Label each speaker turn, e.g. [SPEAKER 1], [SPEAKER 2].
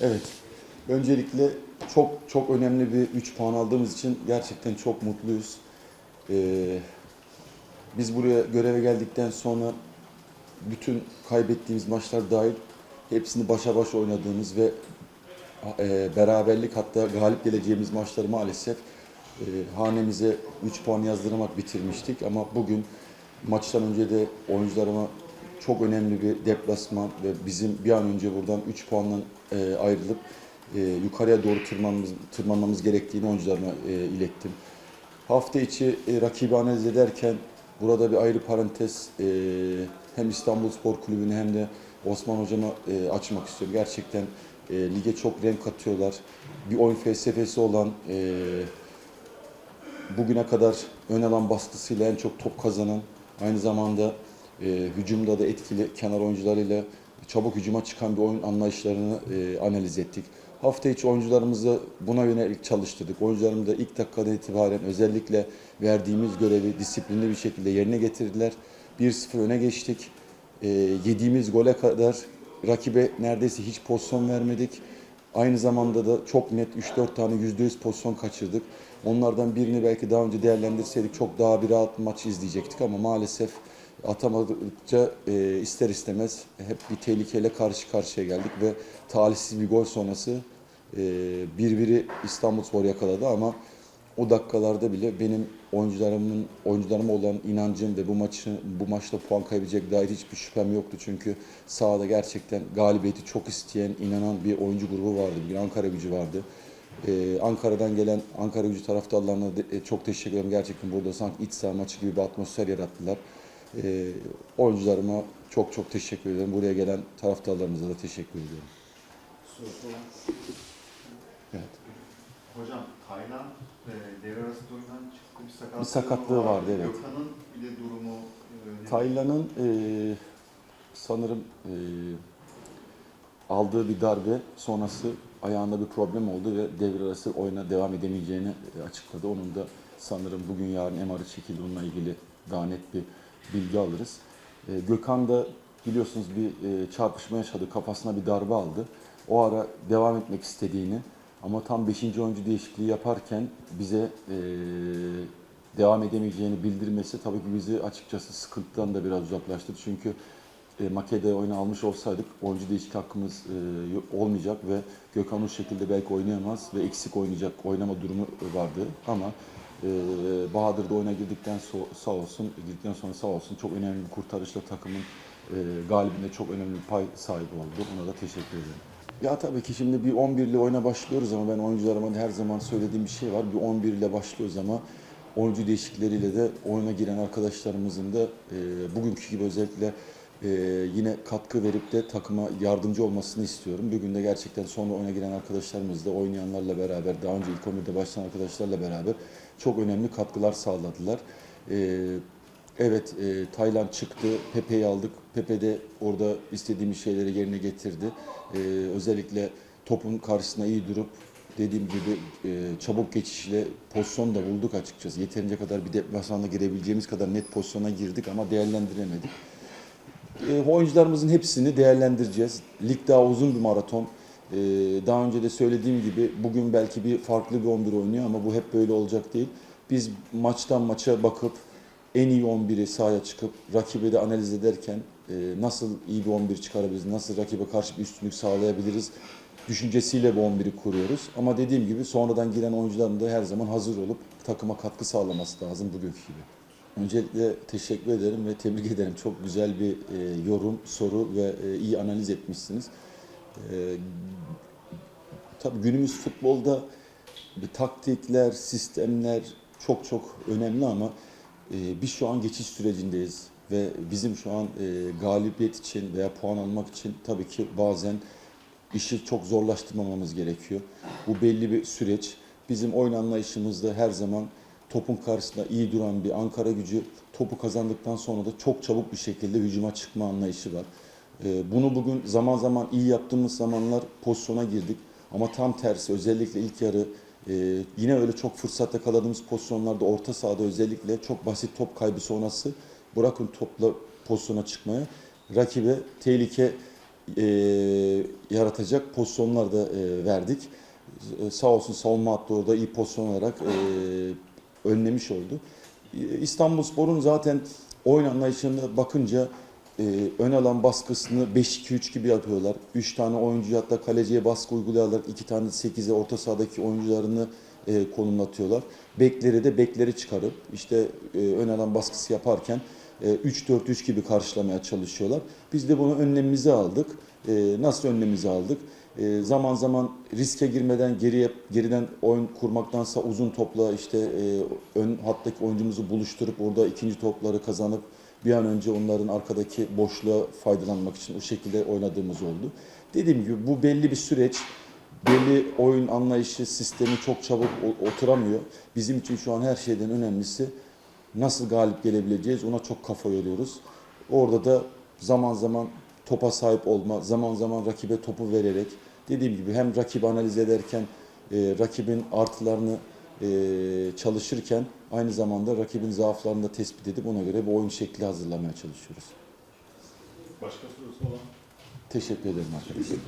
[SPEAKER 1] Evet. Öncelikle çok çok önemli bir 3 puan aldığımız için gerçekten çok mutluyuz. Ee, biz buraya göreve geldikten sonra bütün kaybettiğimiz maçlar dahil hepsini başa baş oynadığımız ve e, beraberlik hatta galip geleceğimiz maçları maalesef e, hanemize 3 puan yazdıramak bitirmiştik. Ama bugün maçtan önce de oyuncularıma çok önemli bir deplasman ve bizim bir an önce buradan 3 puanla e, ayrılıp e, yukarıya doğru tırmanmamız, tırmanmamız gerektiğini oyuncularıma e, ilettim. Hafta içi e, rakibi analiz ederken burada bir ayrı parantez e, hem İstanbul Spor Kulübü'nü hem de Osman Hocam'a e, açmak istiyorum. Gerçekten e, lige çok renk katıyorlar. Bir oyun felsefesi olan e, bugüne kadar ön alan baskısıyla en çok top kazanan, aynı zamanda e, hücumda da etkili kenar oyuncularıyla çabuk hücuma çıkan bir oyun anlayışlarını e, analiz ettik. Hafta içi oyuncularımızı buna yönelik çalıştırdık. Oyuncularımız da ilk dakikadan itibaren özellikle verdiğimiz görevi disiplinli bir şekilde yerine getirdiler. 1-0 öne geçtik. E, yediğimiz gole kadar rakibe neredeyse hiç pozisyon vermedik. Aynı zamanda da çok net 3-4 tane %100 pozisyon kaçırdık. Onlardan birini belki daha önce değerlendirseydik çok daha bir rahat maç izleyecektik ama maalesef atamadıkça e, ister istemez hep bir tehlikeyle karşı karşıya geldik ve talihsiz bir gol sonrası e, birbiri İstanbulspor yakaladı ama o dakikalarda bile benim oyuncularımın oyuncularıma olan inancım ve bu maçı bu maçta puan kaybedecek dair hiçbir şüphem yoktu. Çünkü sahada gerçekten galibiyeti çok isteyen, inanan bir oyuncu grubu vardı. Bir Ankara gücü vardı. Ee, Ankara'dan gelen Ankara gücü taraftarlarına de- e, çok teşekkür ederim. Gerçekten burada sanki iç saha maçı gibi bir atmosfer yarattılar. Ee, oyuncularıma çok çok teşekkür ederim. Buraya gelen taraftarlarımıza da teşekkür ediyorum. Evet.
[SPEAKER 2] Hocam Taylan e, devre arası durumdan çıktı bir sakatlığı,
[SPEAKER 1] Bir sakatlığı vardı, evet.
[SPEAKER 2] Gökhan'ın bir de durumu e?
[SPEAKER 1] Taylan'ın e, sanırım e, aldığı bir darbe sonrası ayağında bir problem oldu ve devre arası oyuna devam edemeyeceğini e, açıkladı. Onun da sanırım bugün yarın MR'ı çekildi. Bununla ilgili daha net bir bilgi alırız. E, Gökhan da biliyorsunuz bir e, çarpışma yaşadı. Kafasına bir darbe aldı. O ara devam etmek istediğini ama tam 5. oyuncu değişikliği yaparken bize e, devam edemeyeceğini bildirmesi tabii ki bizi açıkçası sıkıntıdan da biraz uzaklaştırdı. Çünkü e, Make'de oyunu almış olsaydık oyuncu değişiklik hakkımız e, olmayacak ve Gökhan o şekilde belki oynayamaz ve eksik oynayacak oynama durumu vardı ama e, Bahadır da oyuna girdikten so- sağ olsun girdikten sonra sağ olsun çok önemli bir kurtarışla takımın e, galibinde çok önemli bir pay sahibi oldu. Ona da teşekkür ederim. Ya tabii ki şimdi bir 11 ile oyuna başlıyoruz ama ben oyuncularıma her zaman söylediğim bir şey var. Bir 11 ile başlıyoruz ama oyuncu değişiklikleriyle de oyuna giren arkadaşlarımızın da e, bugünkü gibi özellikle e, yine katkı verip de takıma yardımcı olmasını istiyorum. Bugün de gerçekten sonra oyuna giren arkadaşlarımız da oynayanlarla beraber, daha önce ilk 11'de başlayan arkadaşlarla beraber çok önemli katkılar sağladılar. E, evet, e, Taylan çıktı, Pepe'yi aldık. Pepe de orada istediğimiz şeyleri yerine getirdi. E, özellikle topun karşısına iyi durup dediğim gibi e, çabuk geçişle pozisyon da bulduk açıkçası. Yeterince kadar bir deplasmanda girebileceğimiz kadar net pozisyona girdik ama değerlendiremedik. E, oyuncularımızın hepsini değerlendireceğiz. Lig daha uzun bir maraton. E, daha önce de söylediğim gibi bugün belki bir farklı bir 11 oynuyor ama bu hep böyle olacak değil. Biz maçtan maça bakıp en iyi 11'i sahaya çıkıp rakibi de analiz ederken e, nasıl iyi bir 11 çıkarabiliriz, nasıl rakibe karşı bir üstünlük sağlayabiliriz düşüncesiyle bu 11'i kuruyoruz. Ama dediğim gibi sonradan giren oyuncuların da her zaman hazır olup takıma katkı sağlaması lazım bugünkü gibi. Öncelikle teşekkür ederim ve tebrik ederim. Çok güzel bir e, yorum, soru ve e, iyi analiz etmişsiniz. E, tabii günümüz futbolda bir taktikler, sistemler çok çok önemli ama e, biz şu an geçiş sürecindeyiz ve bizim şu an e, galibiyet için veya puan almak için tabii ki bazen işi çok zorlaştırmamamız gerekiyor. Bu belli bir süreç. Bizim oyun anlayışımızda her zaman topun karşısında iyi duran bir Ankara gücü topu kazandıktan sonra da çok çabuk bir şekilde hücuma çıkma anlayışı var. Ee, Bunu bugün zaman zaman iyi yaptığımız zamanlar pozisyona girdik. Ama tam tersi özellikle ilk yarı e, yine öyle çok fırsat yakaladığımız pozisyonlarda orta sahada özellikle çok basit top kaybı sonrası bırakın topla pozisyona çıkmaya rakibe tehlike e, yaratacak pozisyonlar da e, verdik. E, sağ olsun savunma hattı orada iyi pozisyon olarak önlemiş oldu. E, İstanbulspor'un zaten oyun anlayışına bakınca e, ön alan baskısını 5-2-3 gibi yapıyorlar. 3 tane oyuncu hatta kaleciye baskı uyguluyorlar. 2 tane 8'e orta sahadaki oyuncularını e, konumlatıyorlar. Bekleri de bekleri çıkarıp işte e, ön alan baskısı yaparken e, 3-4-3 gibi karşılamaya çalışıyorlar. Biz de bunu önlemimizi aldık. E, nasıl önlemimizi aldık? E, zaman zaman riske girmeden geriye geriden oyun kurmaktansa uzun topla işte e, ön hattaki oyuncumuzu buluşturup orada ikinci topları kazanıp bir an önce onların arkadaki boşluğa faydalanmak için o şekilde oynadığımız oldu. Dediğim gibi bu belli bir süreç. Belli oyun anlayışı, sistemi çok çabuk oturamıyor. Bizim için şu an her şeyden önemlisi nasıl galip gelebileceğiz ona çok kafa yoruyoruz. Orada da zaman zaman topa sahip olma, zaman zaman rakibe topu vererek dediğim gibi hem rakibi analiz ederken e, rakibin artılarını e, çalışırken aynı zamanda rakibin zaaflarını da tespit edip ona göre bir oyun şekli hazırlamaya çalışıyoruz.
[SPEAKER 3] Başka sorusu olan?
[SPEAKER 1] Teşekkür ederim arkadaşlar.